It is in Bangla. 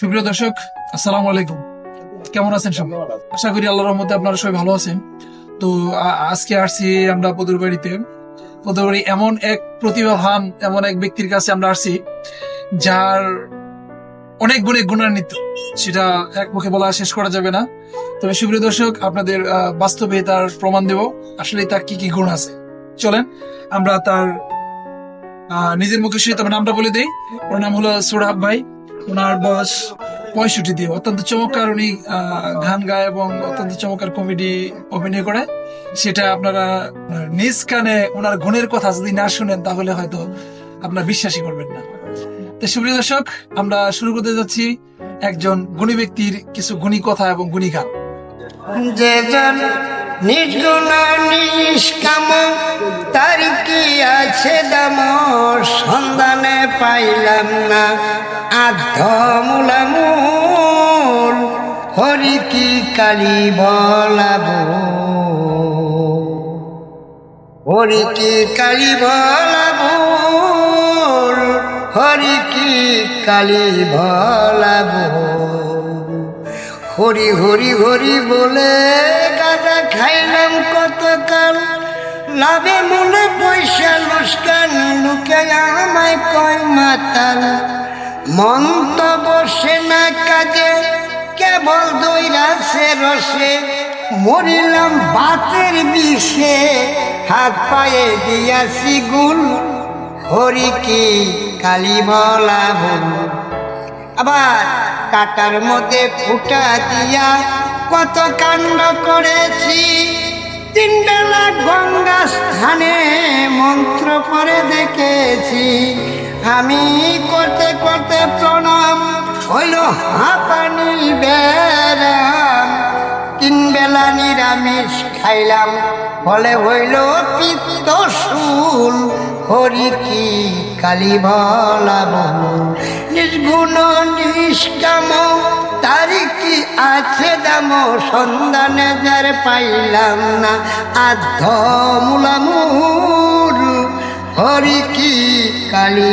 সুপ্রিয় দর্শক, আসসালামু আলাইকুম। কেমন আছেন সবাই? আশা করি আল্লাহর রহমতে আপনারা সবাই ভালো আছেন। তো আজকে আসছি আমরা পদুর বাড়িতে পদুর বাড়ি এমন এক প্রতিভাবান, এমন এক ব্যক্তির কাছে আমরা আসছি, যার অনেক গুণে গুণান্বিত। সেটা এক মুখে বলা শেষ করা যাবে না। তবে সুপ্রিয় দর্শক, আপনাদের বাস্তবে তার প্রমাণ দেব। আসলে তার কি কি গুণ আছে? চলেন, আমরা তার নিজের মুখে সহিত আমার নামটা বলে দেই। ওর নাম হলো সোরাব ভাই। ওনার বয়স পঁয়ষট্টি দিয়ে অত্যন্ত চমৎকার উনি গান গায় এবং অত্যন্ত চমৎকার কমেডি অভিনয় করে। সেটা আপনারা নিজ কানে ওনার গুণের কথা যদি না শুনেন, তাহলে হয়তো আপনারা বিশ্বাসই করবেন না। তো সুপ্রিয় দর্শক, আমরা শুরু করতে যাচ্ছি একজন গুণী ব্যক্তির কিছু গুণী কথা এবং গুণী গান। যে নিষ্কাম, তার কি আছে দাম? পাইলাম না। আধমূলামূল, হরি কি কালি বলাব? হরি কি কালী বলাব? হরি কি কালী বলাব? হরি হরি হরি বলে গাদা খাইলাম কত কাল লাভে মনে পয়সা মন তো বসে না কাজে, কেবল দৈরাসে রসে। মরিলাম বাতের বিষে, হাত পায়ে দিয়াছি গুল হরি কি কালী বলা বল আবার কাটার মধ্যে ফুটা দিয়া কত কাণ্ড করেছি। তিন গঙ্গা স্থানে মন্ত্র পরে দেখেছি। আমি করতে করতে প্রণাম, হইল হাঁপানি বেড়াম। তিন বেলা নিরামিষ খাইলাম, বলে হইল পিত্ত শুল। হরি কি কালী ভলাব নির্গুণ নিষ্কাম, তারি কি আছে দাম? সন্ধানে যার পাইলাম না আধ মূলামূল। হরি কি কালী